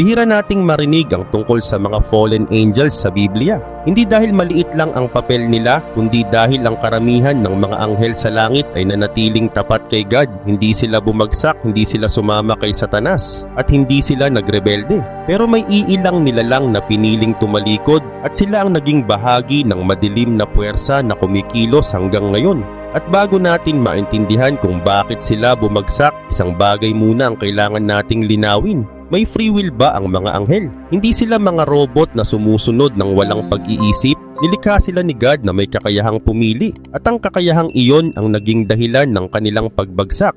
Bihira nating marinig ang tungkol sa mga fallen angels sa Biblia. Hindi dahil maliit lang ang papel nila, kundi dahil ang karamihan ng mga anghel sa langit ay nanatiling tapat kay God. Hindi sila bumagsak, hindi sila sumama kay Satanas, at hindi sila nagrebelde. Pero may iilang nilalang na piniling tumalikod at sila ang naging bahagi ng madilim na puwersa na kumikilos hanggang ngayon. At bago natin maintindihan kung bakit sila bumagsak, isang bagay muna ang kailangan nating linawin. May free will ba ang mga anghel? Hindi sila mga robot na sumusunod ng walang pag-iisip. Nilikha sila ni God na may kakayahang pumili at ang kakayahang iyon ang naging dahilan ng kanilang pagbagsak.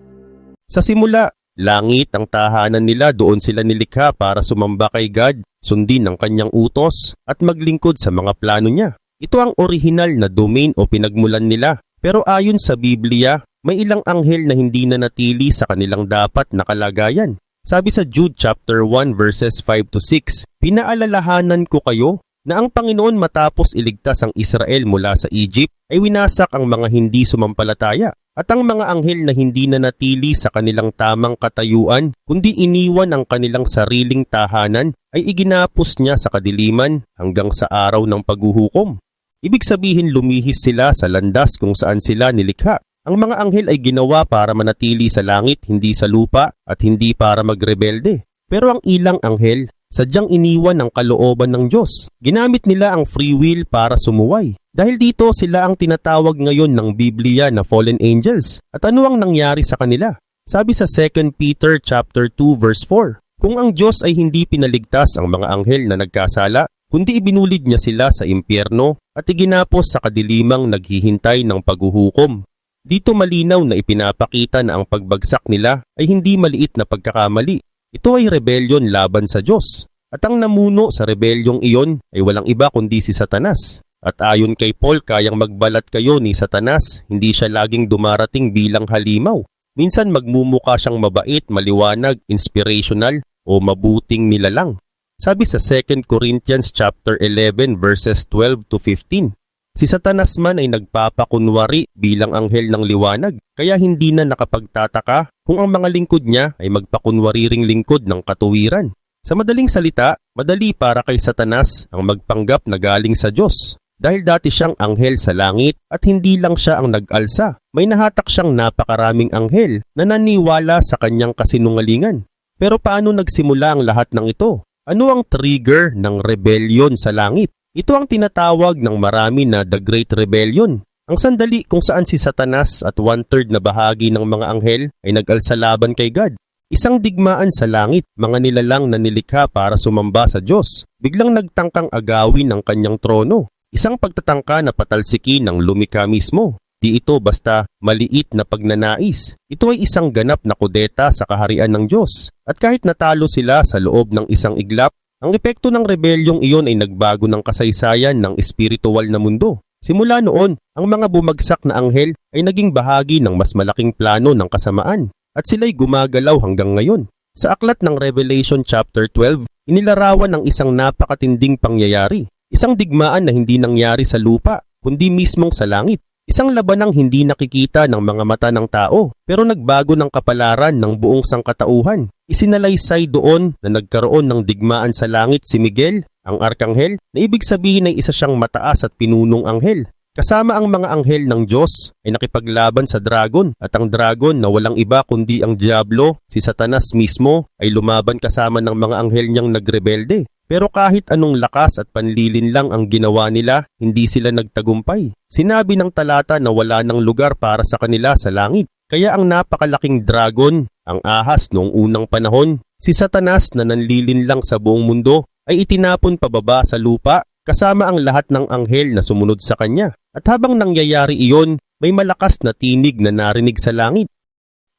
Sa simula, langit ang tahanan nila doon sila nilikha para sumamba kay God, sundin ang kanyang utos at maglingkod sa mga plano niya. Ito ang orihinal na domain o pinagmulan nila. Pero ayon sa Biblia, may ilang anghel na hindi na natili sa kanilang dapat na kalagayan. Sabi sa Jude chapter 1 verses 5 to 6, Pinaalalahanan ko kayo na ang Panginoon matapos iligtas ang Israel mula sa Egypt ay winasak ang mga hindi sumampalataya at ang mga anghel na hindi na natili sa kanilang tamang katayuan kundi iniwan ang kanilang sariling tahanan ay iginapos niya sa kadiliman hanggang sa araw ng paghuhukom. Ibig sabihin lumihis sila sa landas kung saan sila nilikha ang mga anghel ay ginawa para manatili sa langit, hindi sa lupa, at hindi para magrebelde. Pero ang ilang anghel, sadyang iniwan ang kalooban ng Diyos. Ginamit nila ang free will para sumuway. Dahil dito sila ang tinatawag ngayon ng Biblia na fallen angels. At ano ang nangyari sa kanila? Sabi sa 2 Peter chapter 2 verse 4, Kung ang Diyos ay hindi pinaligtas ang mga anghel na nagkasala, kundi ibinulid niya sila sa impyerno at iginapos sa kadilimang naghihintay ng paghuhukom. Dito malinaw na ipinapakita na ang pagbagsak nila ay hindi maliit na pagkakamali. Ito ay rebellion laban sa Diyos. At ang namuno sa rebelyong iyon ay walang iba kundi si Satanas. At ayon kay Paul, kayang magbalat kayo ni Satanas, hindi siya laging dumarating bilang halimaw. Minsan magmumuka siyang mabait, maliwanag, inspirational, o mabuting nilalang. Sabi sa 2 Corinthians chapter 11 verses 12 to 15, Si Satanas man ay nagpapakunwari bilang anghel ng liwanag, kaya hindi na nakapagtataka kung ang mga lingkod niya ay magpakunwari ring lingkod ng katuwiran. Sa madaling salita, madali para kay Satanas ang magpanggap na galing sa Diyos. Dahil dati siyang anghel sa langit at hindi lang siya ang nag-alsa, may nahatak siyang napakaraming anghel na naniwala sa kanyang kasinungalingan. Pero paano nagsimula ang lahat ng ito? Ano ang trigger ng rebellion sa langit? Ito ang tinatawag ng marami na The Great Rebellion. Ang sandali kung saan si Satanas at one-third na bahagi ng mga anghel ay nag-alsa laban kay God. Isang digmaan sa langit, mga nilalang na nilikha para sumamba sa Diyos. Biglang nagtangkang agawin ang kanyang trono. Isang pagtatangka na patalsikin ng lumika mismo. Di ito basta maliit na pagnanais. Ito ay isang ganap na kudeta sa kaharian ng Diyos. At kahit natalo sila sa loob ng isang iglap, ang epekto ng rebelyong iyon ay nagbago ng kasaysayan ng espiritual na mundo. Simula noon, ang mga bumagsak na anghel ay naging bahagi ng mas malaking plano ng kasamaan at sila'y gumagalaw hanggang ngayon. Sa aklat ng Revelation chapter 12, inilarawan ng isang napakatinding pangyayari, isang digmaan na hindi nangyari sa lupa, kundi mismong sa langit. Isang labanang hindi nakikita ng mga mata ng tao, pero nagbago ng kapalaran ng buong sangkatauhan. Isinalaysay doon na nagkaroon ng digmaan sa langit si Miguel, ang arkanghel, na ibig sabihin ay isa siyang mataas at pinunong anghel. Kasama ang mga anghel ng Diyos ay nakipaglaban sa dragon at ang dragon na walang iba kundi ang Diablo, si Satanas mismo, ay lumaban kasama ng mga anghel niyang nagrebelde. Pero kahit anong lakas at panlilin lang ang ginawa nila, hindi sila nagtagumpay. Sinabi ng talata na wala ng lugar para sa kanila sa langit. Kaya ang napakalaking dragon, ang ahas noong unang panahon, si Satanas na nanlilin lang sa buong mundo, ay itinapon pababa sa lupa kasama ang lahat ng anghel na sumunod sa kanya. At habang nangyayari iyon, may malakas na tinig na narinig sa langit.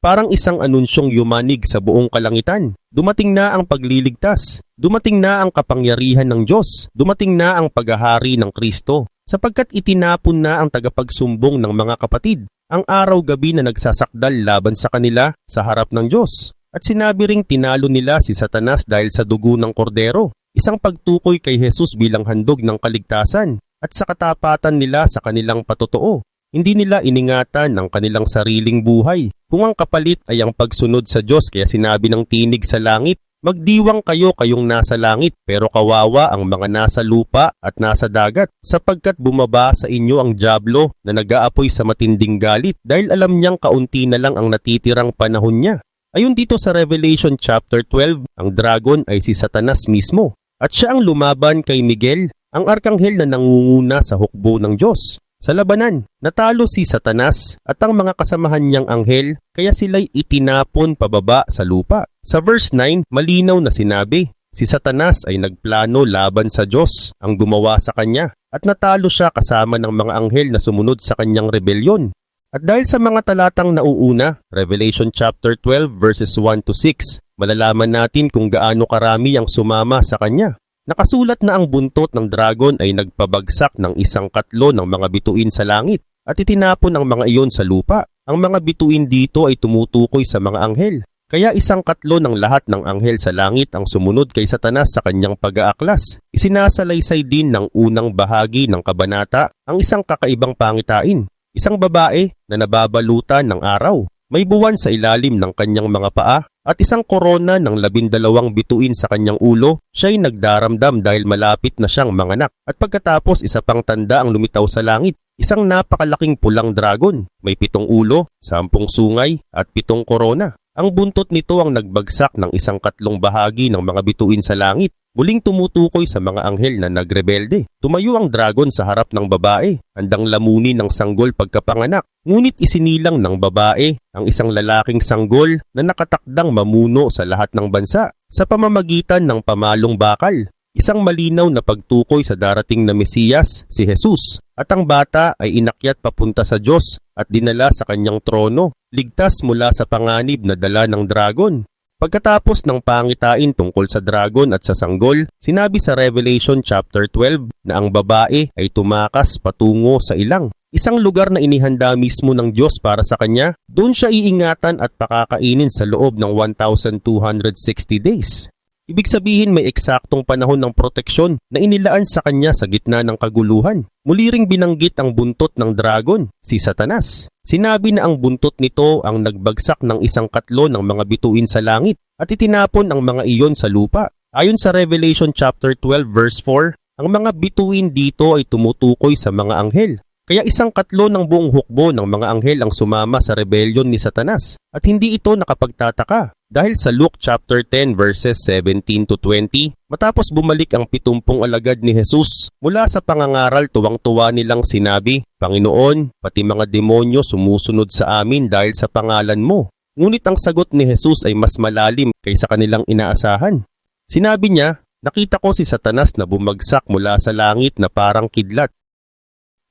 Parang isang anunsyong yumanig sa buong kalangitan. Dumating na ang pagliligtas. Dumating na ang kapangyarihan ng Diyos. Dumating na ang paghahari ng Kristo. Sapagkat itinapon na ang tagapagsumbong ng mga kapatid ang araw-gabi na nagsasakdal laban sa kanila sa harap ng Diyos. At sinabi ring tinalo nila si Satanas dahil sa dugo ng kordero, isang pagtukoy kay Jesus bilang handog ng kaligtasan at sa katapatan nila sa kanilang patotoo. Hindi nila iningatan ang kanilang sariling buhay kung ang kapalit ay ang pagsunod sa Diyos kaya sinabi ng tinig sa langit, Magdiwang kayo kayong nasa langit, pero kawawa ang mga nasa lupa at nasa dagat, sapagkat bumaba sa inyo ang Diablo na nag-aapoy sa matinding galit dahil alam niyang kaunti na lang ang natitirang panahon niya. Ayon dito sa Revelation chapter 12, ang dragon ay si Satanas mismo at siya ang lumaban kay Miguel, ang arkanghel na nangunguna sa hukbo ng Diyos. Sa labanan, natalo si Satanas at ang mga kasamahan niyang anghel kaya sila'y itinapon pababa sa lupa. Sa verse 9, malinaw na sinabi, si Satanas ay nagplano laban sa Diyos ang gumawa sa kanya at natalo siya kasama ng mga anghel na sumunod sa kanyang rebelyon. At dahil sa mga talatang nauuna, Revelation chapter 12 verses 1 to 6, malalaman natin kung gaano karami ang sumama sa kanya. Nakasulat na ang buntot ng dragon ay nagpabagsak ng isang katlo ng mga bituin sa langit at itinapon ang mga iyon sa lupa. Ang mga bituin dito ay tumutukoy sa mga anghel. Kaya isang katlo ng lahat ng anghel sa langit ang sumunod kay Satanas sa kanyang pag-aaklas. Isinasalaysay din ng unang bahagi ng kabanata ang isang kakaibang pangitain. Isang babae na nababalutan ng araw. May buwan sa ilalim ng kanyang mga paa at isang korona ng labindalawang bituin sa kanyang ulo, siya'y nagdaramdam dahil malapit na siyang manganak. At pagkatapos isa pang tanda ang lumitaw sa langit, isang napakalaking pulang dragon, may pitong ulo, sampung sungay at pitong korona. Ang buntot nito ang nagbagsak ng isang katlong bahagi ng mga bituin sa langit. Muling tumutukoy sa mga anghel na nagrebelde. Tumayo ang dragon sa harap ng babae, handang lamunin ng sanggol pagkapanganak. Ngunit isinilang ng babae ang isang lalaking sanggol na nakatakdang mamuno sa lahat ng bansa sa pamamagitan ng pamalong bakal. Isang malinaw na pagtukoy sa darating na Mesiyas, si Jesus. At ang bata ay inakyat papunta sa Diyos at dinala sa kanyang trono, ligtas mula sa panganib na dala ng dragon. Pagkatapos ng pangitain tungkol sa dragon at sa sanggol, sinabi sa Revelation chapter 12 na ang babae ay tumakas patungo sa ilang. Isang lugar na inihanda mismo ng Diyos para sa kanya, doon siya iingatan at pakakainin sa loob ng 1,260 days. Ibig sabihin may eksaktong panahon ng proteksyon na inilaan sa kanya sa gitna ng kaguluhan. Muli ring binanggit ang buntot ng dragon, si Satanas. Sinabi na ang buntot nito ang nagbagsak ng isang katlo ng mga bituin sa langit at itinapon ang mga iyon sa lupa. Ayon sa Revelation chapter 12 verse 4, ang mga bituin dito ay tumutukoy sa mga anghel. Kaya isang katlo ng buong hukbo ng mga anghel ang sumama sa rebellion ni Satanas at hindi ito nakapagtataka dahil sa Luke chapter 10 verses 17 to 20 matapos bumalik ang pitumpong alagad ni Jesus mula sa pangangaral tuwang-tuwa nilang sinabi Panginoon pati mga demonyo sumusunod sa amin dahil sa pangalan mo. Ngunit ang sagot ni Jesus ay mas malalim kaysa kanilang inaasahan. Sinabi niya Nakita ko si Satanas na bumagsak mula sa langit na parang kidlat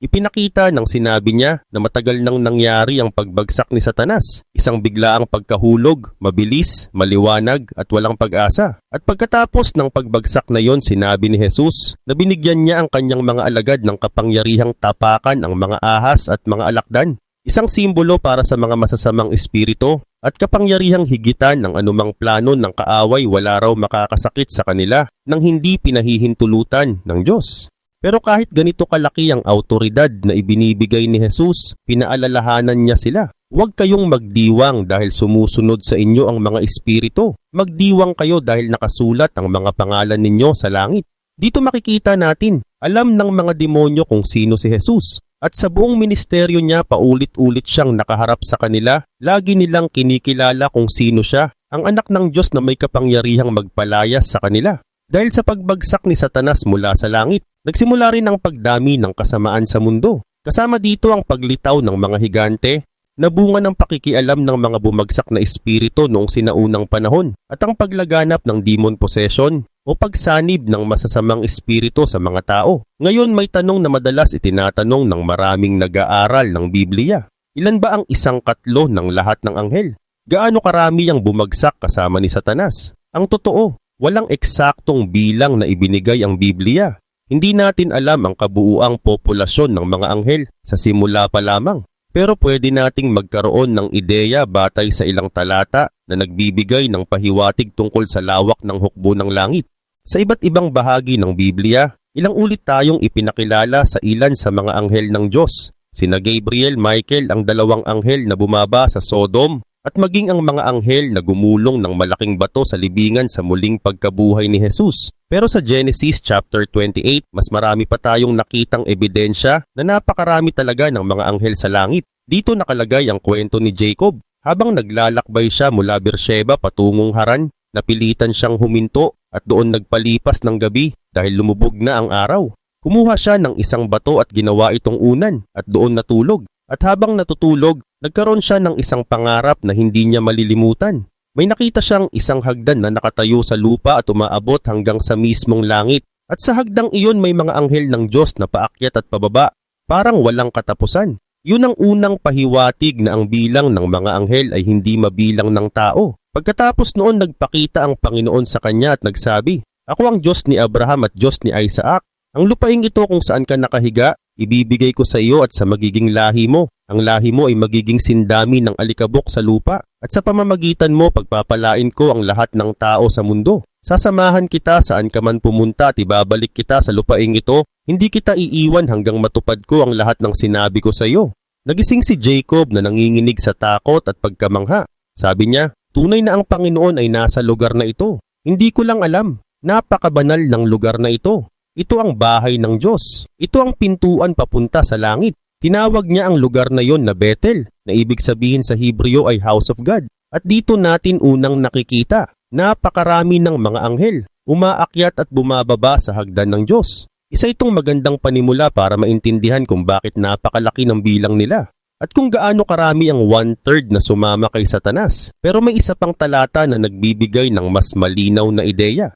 Ipinakita ng sinabi niya na matagal nang nangyari ang pagbagsak ni Satanas, isang biglaang pagkahulog, mabilis, maliwanag at walang pag-asa. At pagkatapos ng pagbagsak na yon sinabi ni Jesus na binigyan niya ang kanyang mga alagad ng kapangyarihang tapakan ang mga ahas at mga alakdan. Isang simbolo para sa mga masasamang espiritu at kapangyarihang higitan ng anumang plano ng kaaway wala raw makakasakit sa kanila nang hindi pinahihintulutan ng Diyos. Pero kahit ganito kalaki ang autoridad na ibinibigay ni Jesus, pinaalalahanan niya sila. Huwag kayong magdiwang dahil sumusunod sa inyo ang mga espiritu. Magdiwang kayo dahil nakasulat ang mga pangalan ninyo sa langit. Dito makikita natin, alam ng mga demonyo kung sino si Jesus. At sa buong ministeryo niya paulit-ulit siyang nakaharap sa kanila, lagi nilang kinikilala kung sino siya, ang anak ng Diyos na may kapangyarihang magpalayas sa kanila. Dahil sa pagbagsak ni Satanas mula sa langit, nagsimula rin ang pagdami ng kasamaan sa mundo. Kasama dito ang paglitaw ng mga higante na bunga ng pakikialam ng mga bumagsak na espiritu noong sinaunang panahon at ang paglaganap ng demon possession o pagsanib ng masasamang espiritu sa mga tao. Ngayon may tanong na madalas itinatanong ng maraming nag-aaral ng Biblia. Ilan ba ang isang katlo ng lahat ng anghel? Gaano karami ang bumagsak kasama ni Satanas? Ang totoo, Walang eksaktong bilang na ibinigay ang Biblia. Hindi natin alam ang kabuuang populasyon ng mga anghel sa simula pa lamang. Pero pwede nating magkaroon ng ideya batay sa ilang talata na nagbibigay ng pahiwatig tungkol sa lawak ng hukbo ng langit. Sa iba't ibang bahagi ng Biblia, ilang ulit tayong ipinakilala sa ilan sa mga anghel ng Diyos. Sina Gabriel, Michael ang dalawang anghel na bumaba sa Sodom at maging ang mga anghel na gumulong ng malaking bato sa libingan sa muling pagkabuhay ni Jesus. Pero sa Genesis chapter 28, mas marami pa tayong nakitang ebidensya na napakarami talaga ng mga anghel sa langit. Dito nakalagay ang kwento ni Jacob. Habang naglalakbay siya mula Beersheba patungong Haran, napilitan siyang huminto at doon nagpalipas ng gabi dahil lumubog na ang araw. Kumuha siya ng isang bato at ginawa itong unan at doon natulog. At habang natutulog, nagkaroon siya ng isang pangarap na hindi niya malilimutan. May nakita siyang isang hagdan na nakatayo sa lupa at umaabot hanggang sa mismong langit. At sa hagdang iyon may mga anghel ng Diyos na paakyat at pababa, parang walang katapusan. Yun ang unang pahiwatig na ang bilang ng mga anghel ay hindi mabilang ng tao. Pagkatapos noon nagpakita ang Panginoon sa kanya at nagsabi, Ako ang Diyos ni Abraham at Diyos ni Isaac. Ang lupaing ito kung saan ka nakahiga, ibibigay ko sa iyo at sa magiging lahi mo. Ang lahi mo ay magiging sindami ng alikabok sa lupa at sa pamamagitan mo pagpapalain ko ang lahat ng tao sa mundo. Sasamahan kita saan ka man pumunta at ibabalik kita sa lupaing ito. Hindi kita iiwan hanggang matupad ko ang lahat ng sinabi ko sa iyo. Nagising si Jacob na nanginginig sa takot at pagkamangha. Sabi niya, tunay na ang Panginoon ay nasa lugar na ito. Hindi ko lang alam. Napakabanal ng lugar na ito. Ito ang bahay ng Diyos. Ito ang pintuan papunta sa langit. Tinawag niya ang lugar na yon na Bethel, na ibig sabihin sa Hebreo ay House of God. At dito natin unang nakikita, napakarami ng mga anghel, umaakyat at bumababa sa hagdan ng Diyos. Isa itong magandang panimula para maintindihan kung bakit napakalaki ng bilang nila at kung gaano karami ang one-third na sumama kay Satanas. Pero may isa pang talata na nagbibigay ng mas malinaw na ideya.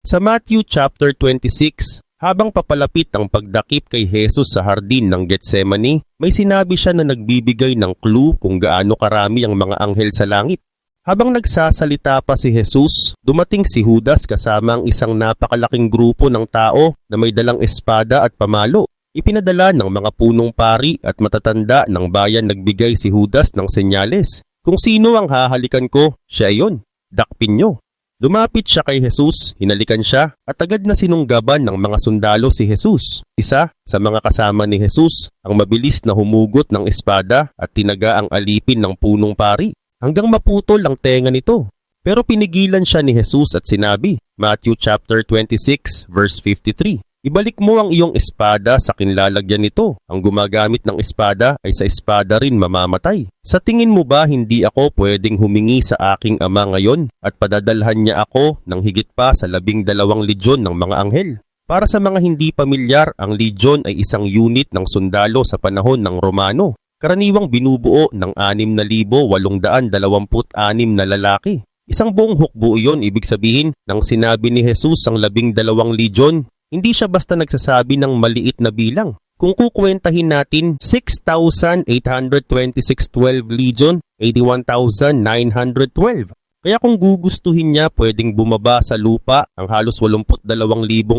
Sa Matthew chapter 26, habang papalapit ang pagdakip kay Jesus sa hardin ng Getsemani, may sinabi siya na nagbibigay ng clue kung gaano karami ang mga anghel sa langit. Habang nagsasalita pa si Jesus, dumating si Judas kasama ang isang napakalaking grupo ng tao na may dalang espada at pamalo. Ipinadala ng mga punong pari at matatanda ng bayan nagbigay si Judas ng senyales. Kung sino ang hahalikan ko, siya iyon. Dakpin nyo. Lumapit siya kay Jesus, hinalikan siya at agad na sinunggaban ng mga sundalo si Jesus. Isa sa mga kasama ni Jesus ang mabilis na humugot ng espada at tinaga ang alipin ng punong pari hanggang maputol ang tenga nito. Pero pinigilan siya ni Jesus at sinabi, Matthew chapter 26 verse 53, Ibalik mo ang iyong espada sa kinlalagyan nito. Ang gumagamit ng espada ay sa espada rin mamamatay. Sa tingin mo ba hindi ako pwedeng humingi sa aking ama ngayon at padadalhan niya ako ng higit pa sa labing dalawang legion ng mga anghel? Para sa mga hindi pamilyar, ang legion ay isang unit ng sundalo sa panahon ng Romano. Karaniwang binubuo ng 6,826 na lalaki. Isang buong hukbo iyon ibig sabihin nang sinabi ni Jesus ang labing dalawang legion hindi siya basta nagsasabi ng maliit na bilang. Kung kukwentahin natin 6,826-12 legion, 81,912. Kaya kung gugustuhin niya, pwedeng bumaba sa lupa ang halos 82,000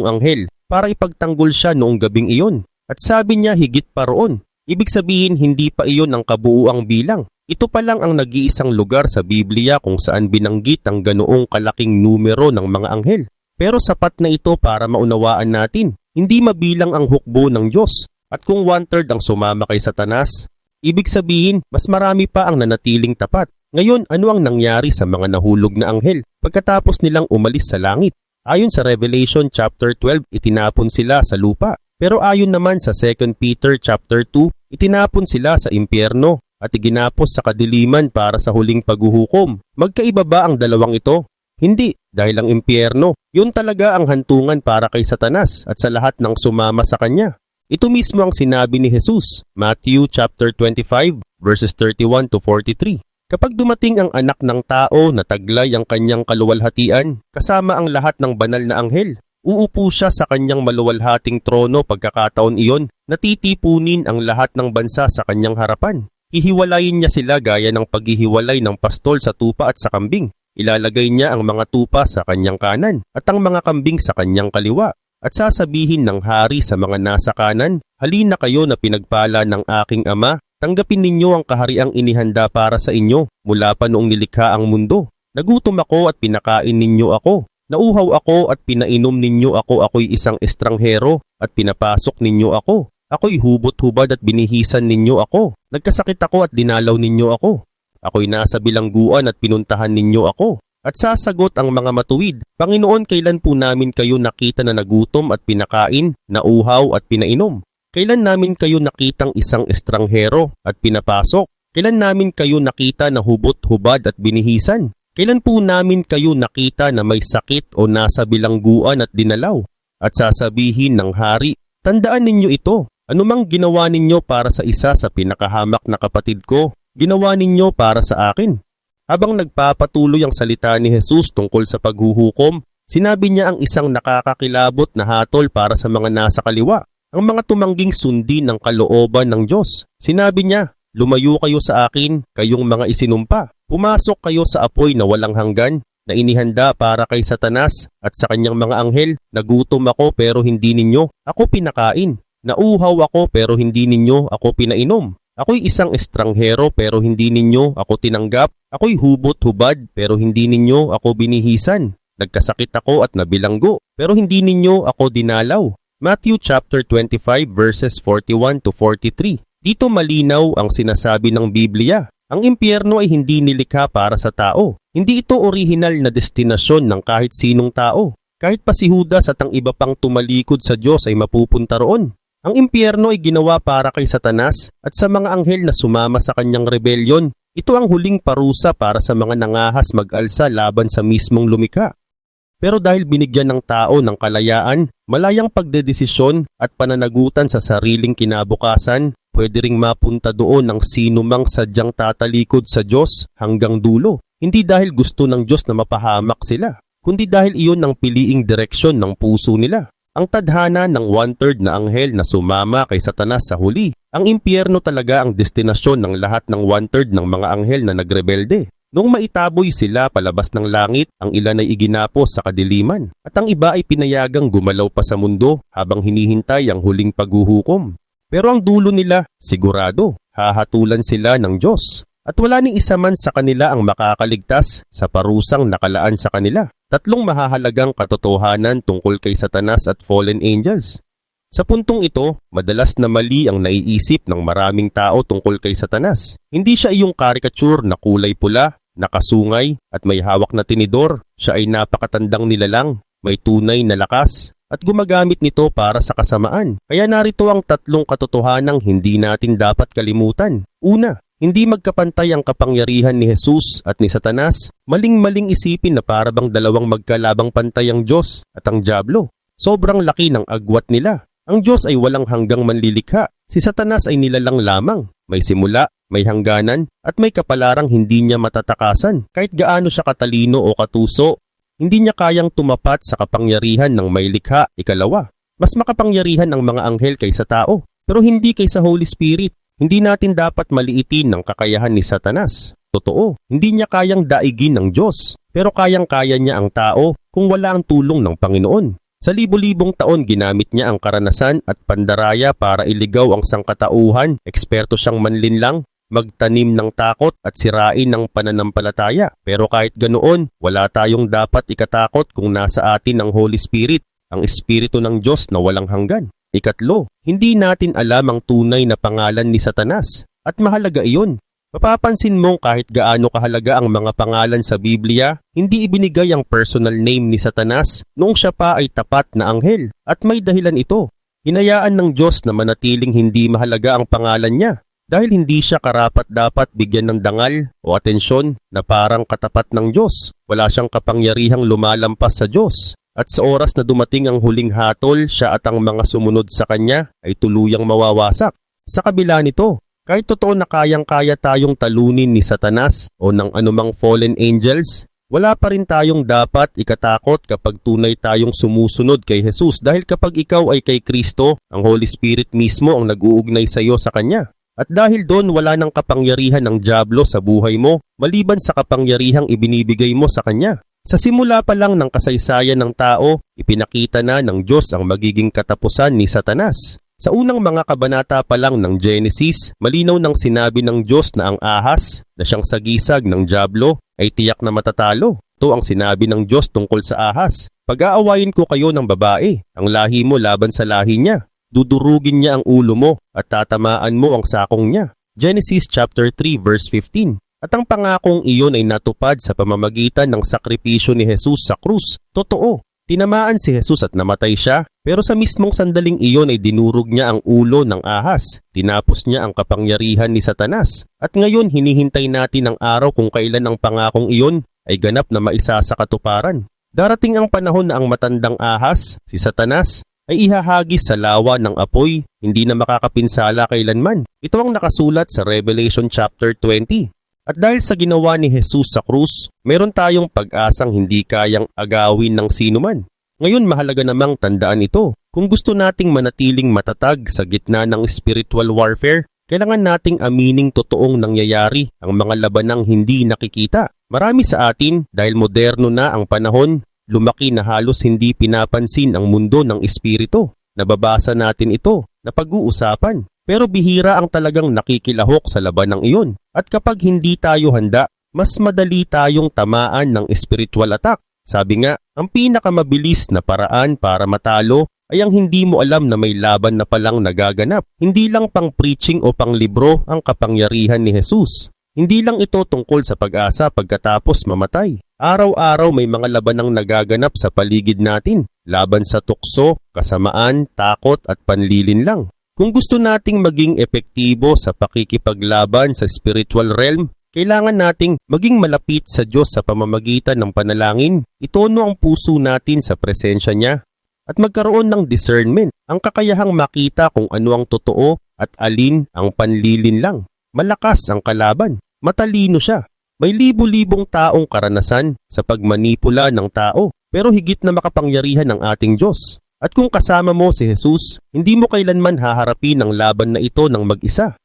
anghel para ipagtanggol siya noong gabing iyon. At sabi niya higit pa roon. Ibig sabihin hindi pa iyon ang kabuuang bilang. Ito pa lang ang nag-iisang lugar sa Biblia kung saan binanggit ang ganoong kalaking numero ng mga anghel. Pero sapat na ito para maunawaan natin, hindi mabilang ang hukbo ng Diyos. At kung one-third ang sumama kay Satanas, ibig sabihin mas marami pa ang nanatiling tapat. Ngayon, ano ang nangyari sa mga nahulog na anghel pagkatapos nilang umalis sa langit? Ayon sa Revelation chapter 12, itinapon sila sa lupa. Pero ayon naman sa 2 Peter chapter 2, itinapon sila sa impyerno at iginapos sa kadiliman para sa huling paghuhukom. Magkaiba ba ang dalawang ito? Hindi, dahil ang impyerno, yun talaga ang hantungan para kay Satanas at sa lahat ng sumama sa kanya. Ito mismo ang sinabi ni Jesus, Matthew chapter 25 verses 31 to 43. Kapag dumating ang anak ng tao na taglay ang kanyang kaluwalhatian, kasama ang lahat ng banal na anghel, uupo siya sa kanyang maluwalhating trono pagkakataon iyon, natitipunin ang lahat ng bansa sa kanyang harapan. Hihiwalayin niya sila gaya ng paghihiwalay ng pastol sa tupa at sa kambing. Ilalagay niya ang mga tupa sa kanyang kanan at ang mga kambing sa kanyang kaliwa. At sasabihin ng hari sa mga nasa kanan, Halina kayo na pinagpala ng aking ama, tanggapin ninyo ang kahariang inihanda para sa inyo mula pa noong nilikha ang mundo. Nagutom ako at pinakain ninyo ako. Nauhaw ako at pinainom ninyo ako ako'y isang estranghero at pinapasok ninyo ako. Ako'y hubot-hubad at binihisan ninyo ako. Nagkasakit ako at dinalaw ninyo ako. Ako'y nasa bilangguan at pinuntahan ninyo ako. At sasagot ang mga matuwid, Panginoon, kailan po namin kayo nakita na nagutom at pinakain, nauhaw at pinainom? Kailan namin kayo nakitang isang estranghero at pinapasok? Kailan namin kayo nakita na hubot-hubad at binihisan? Kailan po namin kayo nakita na may sakit o nasa bilangguan at dinalaw? At sasabihin ng hari, tandaan ninyo ito, anumang ginawa ninyo para sa isa sa pinakahamak na kapatid ko, ginawa ninyo para sa akin. Habang nagpapatuloy ang salita ni Jesus tungkol sa paghuhukom, sinabi niya ang isang nakakakilabot na hatol para sa mga nasa kaliwa, ang mga tumangging sundin ng kalooban ng Diyos. Sinabi niya, lumayo kayo sa akin, kayong mga isinumpa. Pumasok kayo sa apoy na walang hanggan, na inihanda para kay Satanas at sa kanyang mga anghel. Nagutom ako pero hindi ninyo, ako pinakain. Nauhaw ako pero hindi ninyo, ako pinainom. Ako'y isang estranghero pero hindi ninyo ako tinanggap. Ako'y hubot-hubad pero hindi ninyo ako binihisan. Nagkasakit ako at nabilanggo pero hindi ninyo ako dinalaw. Matthew chapter 25 verses 41 to 43. Dito malinaw ang sinasabi ng Biblia. Ang impyerno ay hindi nilikha para sa tao. Hindi ito orihinal na destinasyon ng kahit sinong tao. Kahit pa si Judas at ang iba pang tumalikod sa Diyos ay mapupunta roon. Ang impyerno ay ginawa para kay Satanas at sa mga anghel na sumama sa kanyang rebelyon. Ito ang huling parusa para sa mga nangahas mag-alsa laban sa mismong lumika. Pero dahil binigyan ng tao ng kalayaan, malayang pagdedesisyon at pananagutan sa sariling kinabukasan, pwede ring mapunta doon ang sino mang sadyang tatalikod sa Diyos hanggang dulo. Hindi dahil gusto ng Diyos na mapahamak sila, kundi dahil iyon ang piliing direksyon ng puso nila. Ang tadhana ng one-third na anghel na sumama kay Satanas sa huli. Ang impyerno talaga ang destinasyon ng lahat ng one-third ng mga anghel na nagrebelde. Noong maitaboy sila palabas ng langit, ang ilan ay iginapos sa kadiliman, at ang iba ay pinayagang gumalaw pa sa mundo habang hinihintay ang huling paghuhukom. Pero ang dulo nila, sigurado, hahatulan sila ng Diyos. At wala ni isa man sa kanila ang makakaligtas sa parusang nakalaan sa kanila. Tatlong mahahalagang katotohanan tungkol kay Satanas at fallen angels. Sa puntong ito, madalas na mali ang naiisip ng maraming tao tungkol kay Satanas. Hindi siya iyong karikature na kulay pula, nakasungay at may hawak na tinidor. Siya ay napakatandang nilalang, may tunay na lakas, at gumagamit nito para sa kasamaan. Kaya narito ang tatlong katotohanang hindi natin dapat kalimutan. Una, hindi magkapantay ang kapangyarihan ni Jesus at ni Satanas. Maling-maling isipin na para bang dalawang magkalabang pantay ang Diyos at ang Diablo. Sobrang laki ng agwat nila. Ang Diyos ay walang hanggang manlilikha. Si Satanas ay nilalang lamang. May simula, may hangganan, at may kapalarang hindi niya matatakasan. Kahit gaano siya katalino o katuso, hindi niya kayang tumapat sa kapangyarihan ng may likha. Ikalawa, mas makapangyarihan ang mga anghel kaysa tao, pero hindi kaysa Holy Spirit. Hindi natin dapat maliitin ng kakayahan ni Satanas. Totoo, hindi niya kayang daigin ng Diyos, pero kayang-kaya niya ang tao kung wala ang tulong ng Panginoon. Sa libo-libong taon ginamit niya ang karanasan at pandaraya para iligaw ang sangkatauhan, eksperto siyang manlinlang, magtanim ng takot at sirain ng pananampalataya. Pero kahit ganoon, wala tayong dapat ikatakot kung nasa atin ang Holy Spirit, ang Espiritu ng Diyos na walang hanggan. Ikatlo, hindi natin alam ang tunay na pangalan ni Satanas at mahalaga iyon. Mapapansin mong kahit gaano kahalaga ang mga pangalan sa Biblia, hindi ibinigay ang personal name ni Satanas noong siya pa ay tapat na anghel at may dahilan ito. Hinayaan ng Diyos na manatiling hindi mahalaga ang pangalan niya dahil hindi siya karapat dapat bigyan ng dangal o atensyon na parang katapat ng Diyos. Wala siyang kapangyarihang lumalampas sa Diyos. At sa oras na dumating ang huling hatol, siya at ang mga sumunod sa kanya ay tuluyang mawawasak. Sa kabila nito, kahit totoo na kayang-kaya tayong talunin ni Satanas o ng anumang fallen angels, wala pa rin tayong dapat ikatakot kapag tunay tayong sumusunod kay Jesus dahil kapag ikaw ay kay Kristo, ang Holy Spirit mismo ang nag-uugnay sa iyo sa Kanya. At dahil doon wala nang kapangyarihan ng Diablo sa buhay mo, maliban sa kapangyarihang ibinibigay mo sa Kanya. Sa simula pa lang ng kasaysayan ng tao, ipinakita na ng Diyos ang magiging katapusan ni Satanas. Sa unang mga kabanata pa lang ng Genesis, malinaw nang sinabi ng Diyos na ang ahas na siyang sagisag ng Diablo ay tiyak na matatalo. Ito ang sinabi ng Diyos tungkol sa ahas. Pag-aawayin ko kayo ng babae, ang lahi mo laban sa lahi niya. Dudurugin niya ang ulo mo at tatamaan mo ang sakong niya. Genesis chapter 3 verse 15. At ang pangakong iyon ay natupad sa pamamagitan ng sakripisyo ni Jesus sa krus. Totoo, tinamaan si Jesus at namatay siya, pero sa mismong sandaling iyon ay dinurog niya ang ulo ng ahas. Tinapos niya ang kapangyarihan ni Satanas. At ngayon hinihintay natin ang araw kung kailan ang pangakong iyon ay ganap na maisa sa katuparan. Darating ang panahon na ang matandang ahas, si Satanas, ay ihahagis sa lawa ng apoy, hindi na makakapinsala kailanman. Ito ang nakasulat sa Revelation chapter 20. At dahil sa ginawa ni Jesus sa krus, meron tayong pag-asang hindi kayang agawin ng sinuman. Ngayon mahalaga namang tandaan ito. Kung gusto nating manatiling matatag sa gitna ng spiritual warfare, kailangan nating amining totoong nangyayari ang mga labanang hindi nakikita. Marami sa atin, dahil moderno na ang panahon, lumaki na halos hindi pinapansin ang mundo ng espiritu. Nababasa natin ito, napag-uusapan. Pero bihira ang talagang nakikilahok sa labanang iyon. At kapag hindi tayo handa, mas madali tayong tamaan ng spiritual attack. Sabi nga, ang pinakamabilis na paraan para matalo ay ang hindi mo alam na may laban na palang nagaganap. Hindi lang pang preaching o pang libro ang kapangyarihan ni Jesus. Hindi lang ito tungkol sa pag-asa pagkatapos mamatay. Araw-araw may mga labanang nagaganap sa paligid natin. Laban sa tukso, kasamaan, takot at panlilin lang. Kung gusto nating maging epektibo sa pakikipaglaban sa spiritual realm, kailangan nating maging malapit sa Diyos sa pamamagitan ng panalangin. Itono ang puso natin sa presensya niya at magkaroon ng discernment, ang kakayahang makita kung ano ang totoo at alin ang panlilin lang. Malakas ang kalaban, matalino siya. May libo-libong taong karanasan sa pagmanipula ng tao, pero higit na makapangyarihan ng ating Diyos. At kung kasama mo si Jesus, hindi mo kailanman haharapin ang laban na ito ng mag-isa.